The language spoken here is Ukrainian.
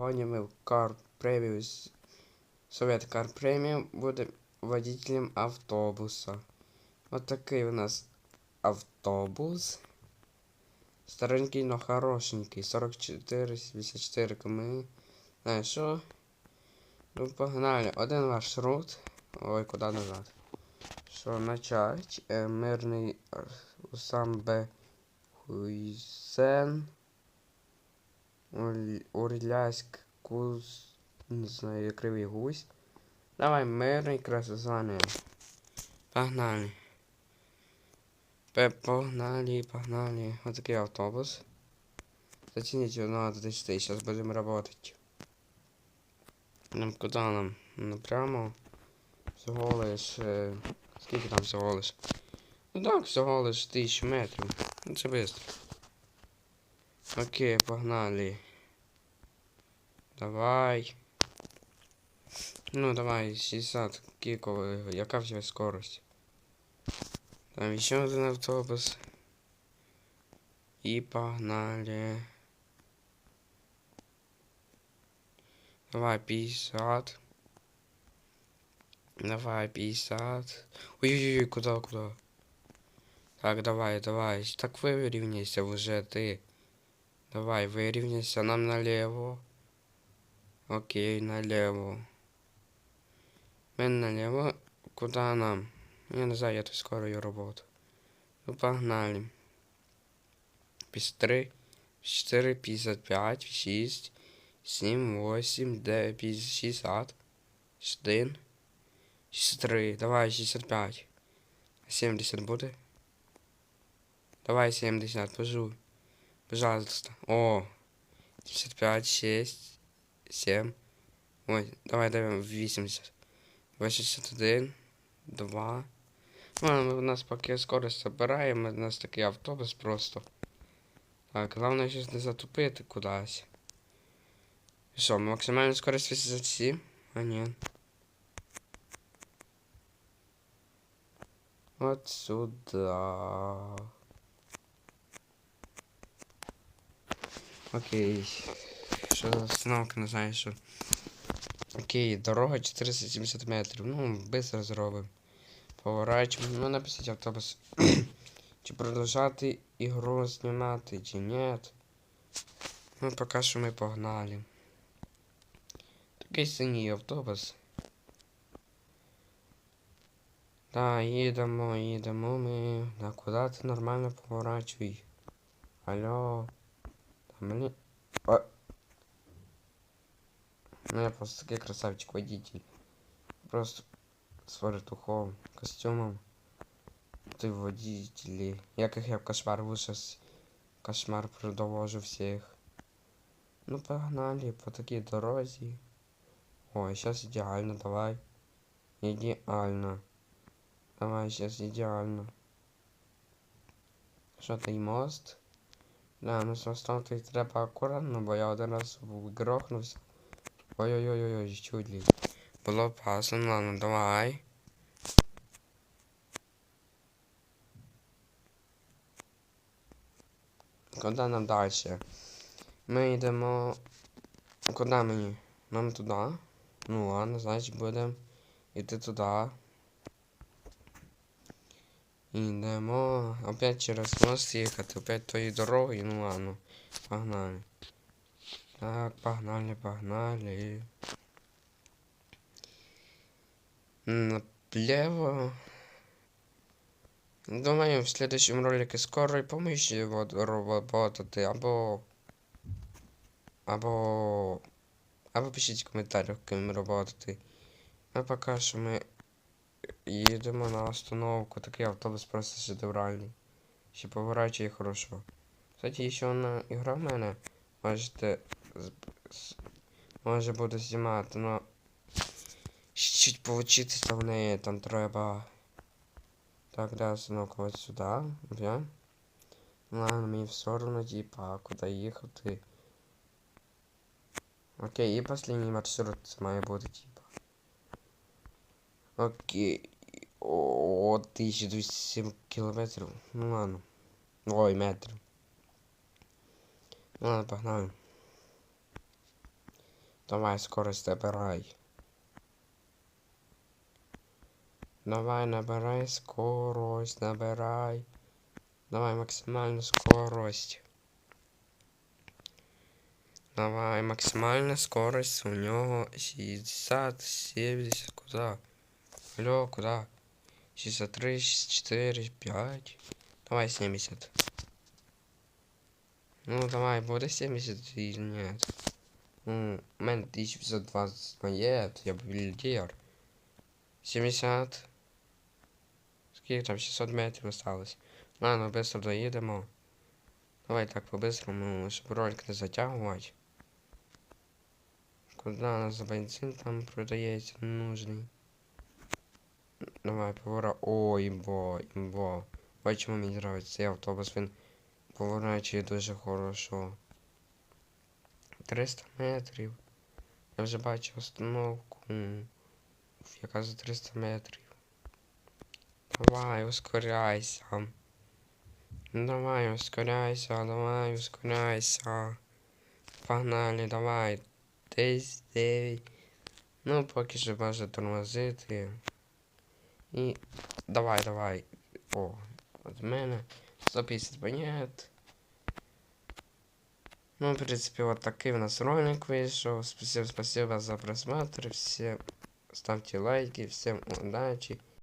погонями в Car Previous Совет Car Premium буде водителем автобуса. От такий у нас автобус. Старенький, но хорошенький. 44, 74 км. Знаєш що? Ну, погнали. Один маршрут. Ой, куди назад? Що начать? Е, мирний Усамбе Хуйсен. Урляськ Куз. Не знаю, кривий гусь. Давай, мирний красозване. Погнали. Погнали, погнали. Вот такой автобус. Его на 10 сейчас будем работать. Нам куда нам? Напрямо. Всього лиш. е, Скільки там всього лиш? Ну так, всього лиш 1000 метрів. Ну це швидко. Окей, погнали. Давай. Ну давай, 60 кікових. Яка в тебе скорость? Там еще один автобус. И погнали. Давай 50. Давай 50. Ой-ой-ой, куда, куда? Так, давай, давай. Так вирівняйся уже ты. Давай, вирівняйся нам налево. Окей, налево. Ми налево. Куда нам? Я не знаю, я тут скорую работу. Ну, погнали. 53, 4, 55, 6, 7, 8, 9, 50, 60, 61, 63, давай 65. 70 буде? Давай 70, пожуй. Пожалуйста. О, 75, 6, 7. Ой, давай даємо 80. 81, 2. Ну, у нас поки скорость забираємо, у нас такий автобус просто. Так, головне щось не затупити кудись. І Що, максимальна скорость 87? А ні. От сюда. Окей. Що за остановка, не знаю, що. Окей, дорога 470 метрів. Ну, быстро зробимо. Поворачуємо. Ну, написать автобус. чи продовжати ігру знімати, чи ні. Ну, поки що ми погнали. Такий синій автобус. Да, їдемо, їдемо ми. Да, куди ти нормально поворачуй? Алло. Та мені. О. Ну я просто такий красавчик водитель. Просто с фартухом, костюмом. Ты водители. Я как я в кошмар вышел. Кошмар продовожу всех. Ну погнали по такой дороге. Ой, сейчас идеально, давай. Идеально. Давай, сейчас идеально. Що той мост? Да, ну з мостом то й треба акуратно, бо я один раз грохнувся. Ой-ой-ой-ой, чуть ли. Було опасно, ну ладно, давай. Куди нам далі? Ми йдемо. Куди мені? Нам туди? Ну ладно, значить будемо йти туди. Йдемо. Опять через мост їхати, опять тої дороги, ну ладно. Погнали. Так, погнали, погнали. Налево. Думаю, в следующем ролике скорой помощи вот работать, або... Або... Або пишіть в коментарях, ким работати. А поки що ми їдемо на остановку. Такий автобус просто шедевральний. Ще поворачує хорошо. Кстати, ще одна ігра в мене. Можете... з- з- Може буду знімати, но... Ще чуть поучитися в неї там треба. Так, да, сынок, вот сюда, да? Ладно, мне все равно, типа, куда ехать ты. Окей, и последний маршрут має бути, типа. Окей. О, 1207 километров. Ну ладно. Ой, метрів. Ну ладно, погнали. Давай, скорость набирай. Давай, набирай скорость, набирай. Давай максимальную скорость. Давай, максимальна скорость у нього 60, 70, куда? Алло, куда? 63, 64, 5. Давай 70. Ну, давай, буде 70 или нет? У мене 1520 монет, я мільярдер. 70. Скільки там 600 метрів осталось? Ладно, быстро доїдемо. Давай так по-быстрому, щоб ролик не затягувати. Куда у нас бензин там продається нужний? Давай, повора. О, імбо, імбо. Бачимо, мені нравиться цей автобус, він поворачує дуже хорошо. 300 метрів. Я вже бачу остановку. Яка за 300 метрів. Давай, ускоряйся. Ну, Давай, ускоряйся, давай, ускоряйся. Погнали, давай. 10, 9. Ну, поки що може тормозити. І давай, давай. О, от мене 150 монет. Ну, в принципе, вот такой у нас ролик вышел. Всем спасибо за просмотр. Всем ставьте лайки, всем удачи.